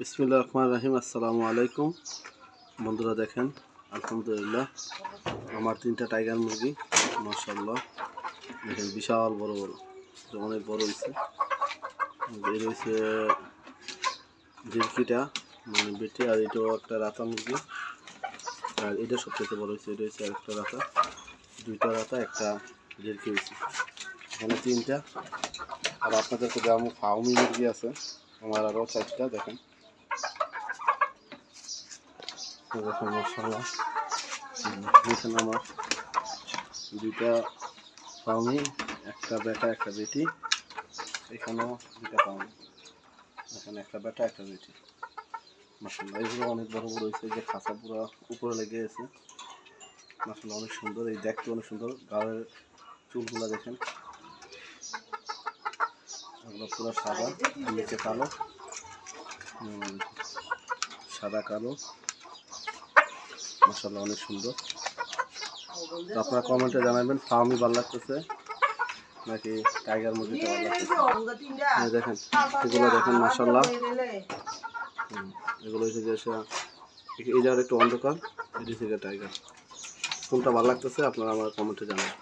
বিসমিল্লা রহমান রাহিম, আসসালামু আলাইকুম। বন্ধুরা দেখেন, আলহামদুলিল্লাহ, আমার তিনটা টাইগার মুরগি মার্শাল্লাহ দেখেন বিশাল বড় বড় অনেক বড় হয়েছে। এই রয়েছে জিরকিটা মানে বেটে, আর এটাও একটা রাতা মুরগি। আর এটা সবচেয়ে বড় হয়েছে, এটা হচ্ছে একটা রাতা। দুইটা রাতা, একটা জিরকি হয়েছে। এখানে তিনটা। আর আপনাদেরকে যেমন ফাউমি মুরগি আছে, আমার আরও চারটা, দেখেন। আমার দুইটা ফাউমি একটা বেটা, একটা বেটি। এখানেও দুইটা ফাউমি এখানে একটা বেটা, একটা বেটি। মাসাল্লাহ এগুলো অনেক বড় বড় হয়েছে যে খাঁচা পুরো উপরে লেগে গেছে মাসাল্লাহ অনেক সুন্দর, এই দেখতে অনেক সুন্দর। গায়ের চুলগুলো দেখেন। এগুলো পুরো সাদা, নিচে কালো। সাদা কালো। মাসাল্লাহ অনেক সুন্দর। তো আপনারা কমেন্টে জানাবেন ফার্মি ভালো লাগতেছে? নাকি টাইগার মুরগিটা ভালো লাগতেছে? দেখেন এগুলো দেখেন হুম, এগুলো হচ্ছে যে এই জায়গার একটু অন্ধকার এটি থেকে টাইগার। কোনটা ভালো লাগতেছে আপনারা আমার কমেন্টে জানাবেন।